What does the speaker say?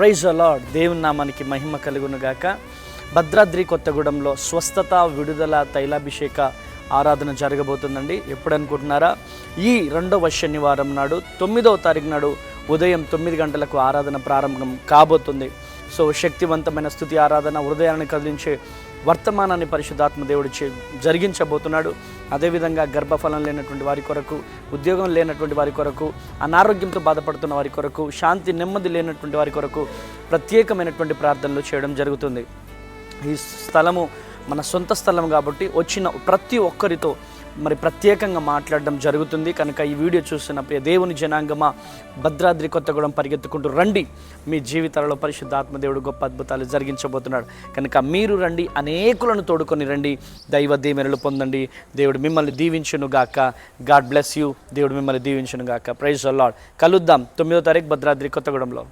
Praise అలాడ్ దేవుని నామానికి మహిమ కలుగునుగాక భద్రాద్రి కొత్తగూడెంలో స్వస్థత విడుదల తైలాభిషేక ఆరాధన జరగబోతుందండి. ఎప్పుడనుకుంటున్నారా? ఈ రెండవ శనివారం నాడు తొమ్మిదవ తారీఖు నాడు ఉదయం తొమ్మిది గంటలకు ఆరాధన ప్రారంభం కాబోతుంది. సో శక్తివంతమైన స్థుతి ఆరాధన హృదయాన్ని కదిలించే వర్తమానాన్ని పరిశుద్ధాత్మ దేవుడు చే జరిగించబోతున్నాడు. అదేవిధంగా గర్భఫలం లేనటువంటి వారి కొరకు ఉద్యోగం లేనటువంటి వారి కొరకు అనారోగ్యంతో బాధపడుతున్న వారి కొరకు శాంతి నెమ్మది లేనటువంటి వారి కొరకు ప్రత్యేకమైనటువంటి ప్రార్థనలు చేయడం జరుగుతుంది. ఈ స్థలము మన సొంత స్థలం కాబట్టి వచ్చిన ప్రతి ఒక్కరితో మరి ప్రత్యేకంగా మాట్లాడడం జరుగుతుంది. కనుక ఈ వీడియో చూస్తున్న ప్రియ దేవుని జనాంగమా భద్రాద్రి కొత్తగూడెం పరిగెత్తుకుంటూ రండి. మీ జీవితాలలో పరిశుద్ధాత్మ దేవుడు గొప్ప అద్భుతాలు జరిగించబోతున్నాడు. కనుక మీరు రండి అనేకులను తోడుకొని రండి. దైవ దీవెనలు పొందండి. దేవుడు మిమ్మల్ని దీవించును గాక. God bless you. దేవుడు మిమ్మల్ని దీవించును గాక. ప్రైజ్ అల్లాడ్ కలుద్దాం తొమ్మిదో తారీఖు భద్రాద్రి కొత్తగూడెంలో.